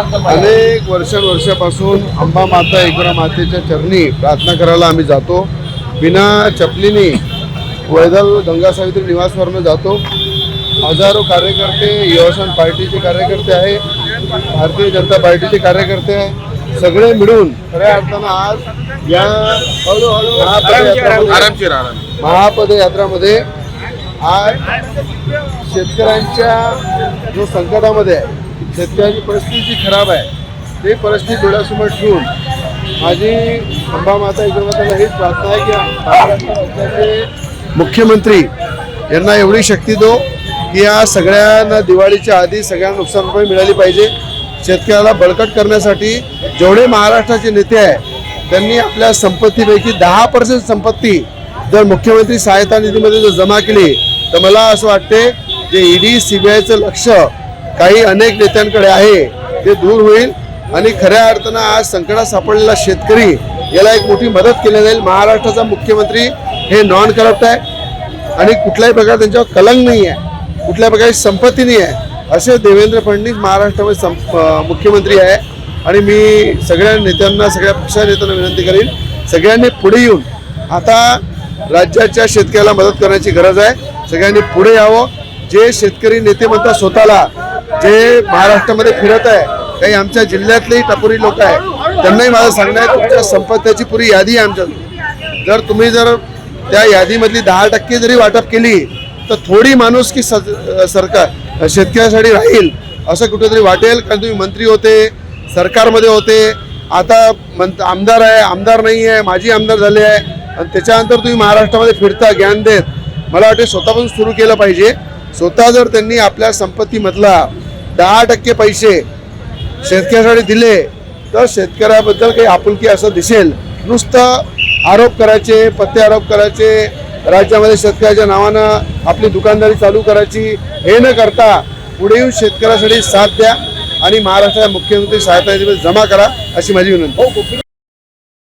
अनेक वर्षानुवर्षापासून अंबा माता एकरा मातेच्या चरणी प्रार्थना करायला आम्ही जातो. बिना चपलीने वैदल गंगा सावित्री निवासवरनं जातो. हजारो कार्यकर्ते युवसन पार्टीचे कार्यकर्ते आहे भारतीय जनता पार्टीचे कार्यकर्ते आहे. सगळे मिळून खऱ्या अर्थानं आज या आराम महापदयात्रामध्ये आज शेतकऱ्यांच्या जो संकटामध्ये आहे शेतकऱ्यांची परिस्थिती जी खराब आहे ते परिस्थिती डोळ्यासमोर ठेवून माझी अंबा माता इकडे हीच प्रार्थना आहे की महाराष्ट्र राज्याचे मुख्यमंत्री यांना एवढी शक्ती दो की या सगळ्यांना दिवाळीच्या आधी सगळ्यांना नुकसान भरपाई मिळाली पाहिजे. शेतकऱ्याला बळकट करण्यासाठी जेवढे महाराष्ट्राचे नेते आहे त्यांनी आपल्या संपत्तीपैकी दहा पर्सेंट संपत्ती जर मुख्यमंत्री सहायता निधीमध्ये जर जमा केली तर मला असं वाटते जे ईडी सीबीआयचं लक्ष काही अनेक नेत्यांकडे आहे ते दूर होईल. आणि खऱ्या अर्थानं आज संकटात सापडलेला शेतकरी याला एक मोठी मदत केली जाईल. महाराष्ट्राचा मुख्यमंत्री हे नॉन करप्ट आहे. आणि कुठल्याही प्रकारे त्यांच्यावर कलंक नाही आहे. कुठल्या प्रकारची संपत्ती नाही आहे. असे देवेंद्र फडणवीस महाराष्ट्रामध्ये सं मुख्यमंत्री आहे. आणि मी सगळ्या नेत्यांना सगळ्या पक्षा नेत्यांना विनंती करीन सगळ्यांनी पुढे येऊन आता राज्याच्या शेतकऱ्याला मदत करण्याची गरज आहे. सगळ्यांनी पुढे यावं. जे शेतकरी नेते म्हणतात स्वतःला जे महाराष्ट्रामध्ये फिरत आहे काही आमच्या जिल्ह्यातलेही टपोरी लोक आहे त्यांनाही माझं सांगणं आहे तुमच्या संपत्तीची पुरी यादी आहे आमच्या जर तुम्ही जर त्या यादीमधली दहा टक्के जरी वाटप केली तर थोडी माणूस की सरकार शेतकऱ्यासाठी राहील असं कुठेतरी वाटेल कारण तुम्ही मंत्री होते सरकारमध्ये होते. आता मंत आमदार आहे आमदार नाही आहे माजी आमदार झाले आहे आणि त्याच्यानंतर तुम्ही महाराष्ट्रामध्ये फिरता ज्ञान देत. मला वाटते स्वतःपासून सुरू केलं पाहिजे. स्वतः जर त्यांनी आपल्या संपत्तीमधला दहा टक्के पैसे शेतकऱ्यासाठी दिले तर शेतकऱ्याबद्दल काही आपुलकी असं दिसेल. नुसतं आरोप करायचे पत्ते आरोप करायचे राज्यामध्ये शेतकऱ्याच्या नावानं आपली दुकानदारी चालू करायची हे न करता पुढे येऊन शेतकऱ्यासाठी साथ द्या आणि महाराष्ट्राच्या मुख्यमंत्री सहायता जमा करा अशी माझी विनंती.